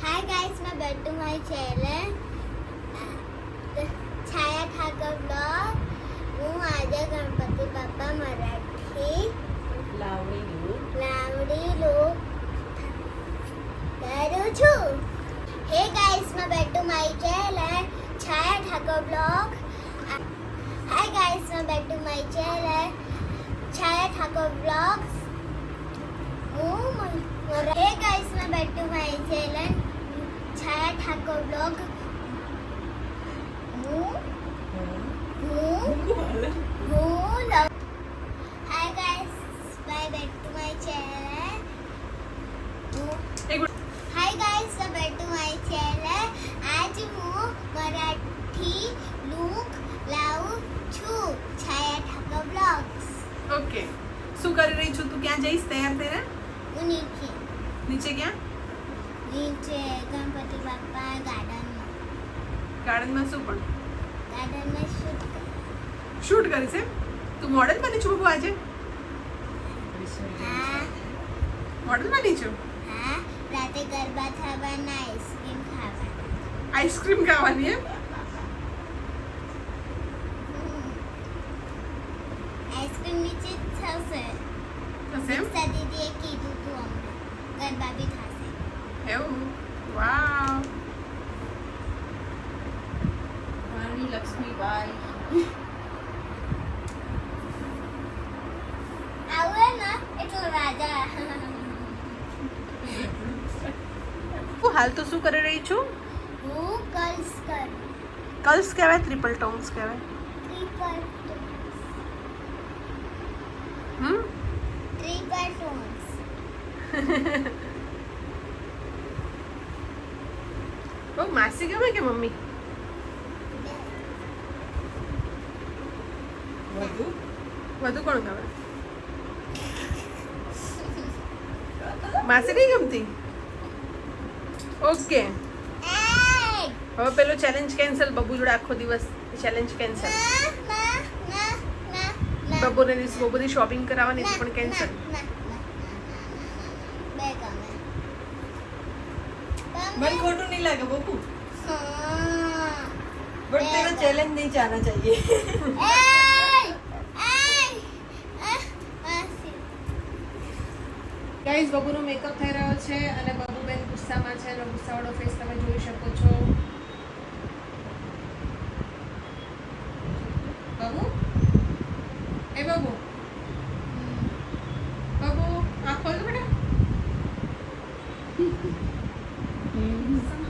Guys, my back to my channel. Chhaya Thakar blog હું આજે ગણપતિ બાપા મરાઠી લાવણી લાવડી લોક કરું છું hey ગાઈસમાં back to my channel Chhaya Thakar blog hi ગાઈસમાં back to my channel Chhaya Thakar blogs હું hey ગાઈસમાં back to my channel Chhaya Thakar blog હું હું હું love hi guys bye back to my channel hi guys back to my channel આજ હું Marathi look લાવું છું છાયા Thakar blogs okay શું કરી રહી છું? તું ક્યાં જઈશ? તૈયાર થઈને? હું નીચે. નીચે ક્યાં? નીચે ગણપતિ બાપા ગાર્ડનમાં. ગાર્ડનમાં શું પણ? ગાર્ડનમાં શૂટ શૂટ કરીશ એમ? તું મોડેલ બની છું બબુ આજે? હા. મોડેલ બની છું? હા રાતે ગરબા થવાના આઈસ્ક્રીમ ખાવાના. આઈસ્ક્રીમ ખાવાની એમ? એવું વાવ રાણી લક્ષ્મીબાઈ આવે ને એટલો રાજા હું હાલ તો શું કરી રહી છું હું કર્લ્સ કર કલ્સ કહેવાય ટ્રિપલ ટોન્સ કહેવાય ટ્રિપલ હમ ટ્રિપલ ટોન્સ પેપ્સી ગમે કે મમ્મી વધુ વધુ કોણ ગમે માસી નહીં ગમતી ઓકે હવે પેલો ચેલેન્જ કેન્સલ બબુ જોડે આખો દિવસ ચેલેન્જ કેન્સલ બબુને દિવસ બહુ બધી શોપિંગ કરાવવાની પણ કેન્સલ મને ખોટું નહીં લાગે બબુ बट तेरा चैलेंज नहीं जाना चाहिए એય! એય! આહ, માસી. ગાઈઝ બબુનો મેકઅપ થઈ રહ્યો છે અને બબુ બેન ગુસ્સામાં છે અને ગુસ્સાવાળો ફેસ તમે જોઈ શકો છો બબુ એ બબુ બબુ આ ખોલ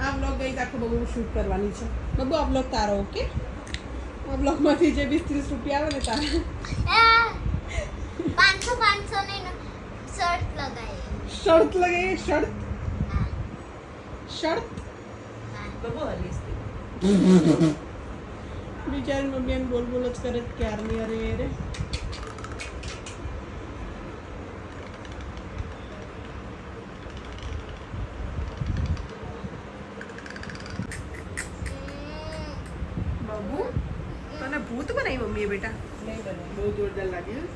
આ બ્લોગ ગઈ આખો બહુ શૂટ કરવાની છે. બબુ આ તારો? ઓકે. આ જે વીસ ત્રીસ રૂપિયા આવે ને તારા. પાંચસો પાંચસો ને શર્ટ લગાવી શર્ટ? લગાવી શર્ટ શર્ટ બબુ હરીશ. બિચારી મમ્મી એમ બોલ બોલ જ કરે ક્યારની અરે અરે ભૂત બનાવી મમ્મીએ બેટા? બહુ જોરદાર લાગ્યું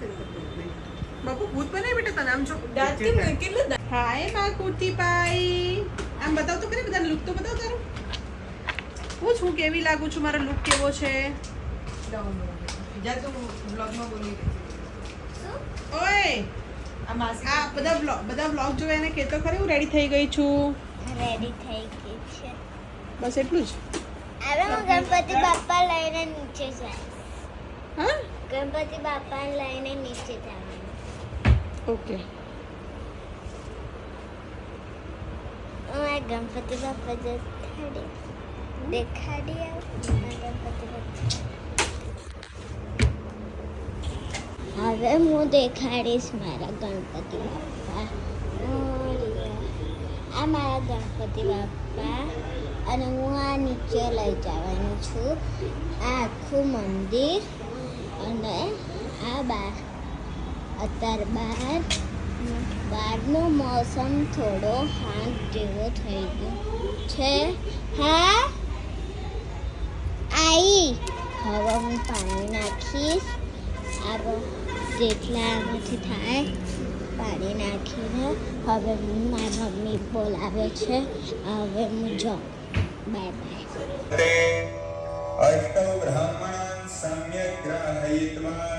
બાપુ ભૂત બનાવી બેટા તને આમ છો કેટલું હાયમાં કુર્તી પાઈ. બતાવું છું? કેવી લાગુ છું? મારો લુક કેવો છે? ઓય! આ બધા બધા બ્લોગ જોયા એને કહેતો ખરી હું રેડી થઈ ગઈ છું. રેડી થઈ ગઈ છે. બસ એટલું જ? હવે હું ગણપતિ બાપા લઈને નીચે જઈશ. હા? ગણપતિ બાપા લઈને નીચે જવાનું. ઓકે. હું આ ગણપતિ બાપા જતા હવે હું દેખાડીશ મારા ગણપતિ બાપા. આ મારા ગણપતિ બાપા. અને હું આ નીચે લઈ જવાની છું. આ આખું મંદિર. અને આ બાર અત્યારે બહાર બહારનો મોસમ થોડો હાથ જેવો થઈ ગયો છે. હા? આવી હવે હું પાણી નાખીશ. આ જેટલા આમાંથી થાય, પાણી નાખીને હવે હું મારી મમ્મી બોલાવે છે. હવે હું જાઉં. બાય બાય અષ્ટો બ્રાહ્મણાન સમ્યક ગ્રાહયિત્વા.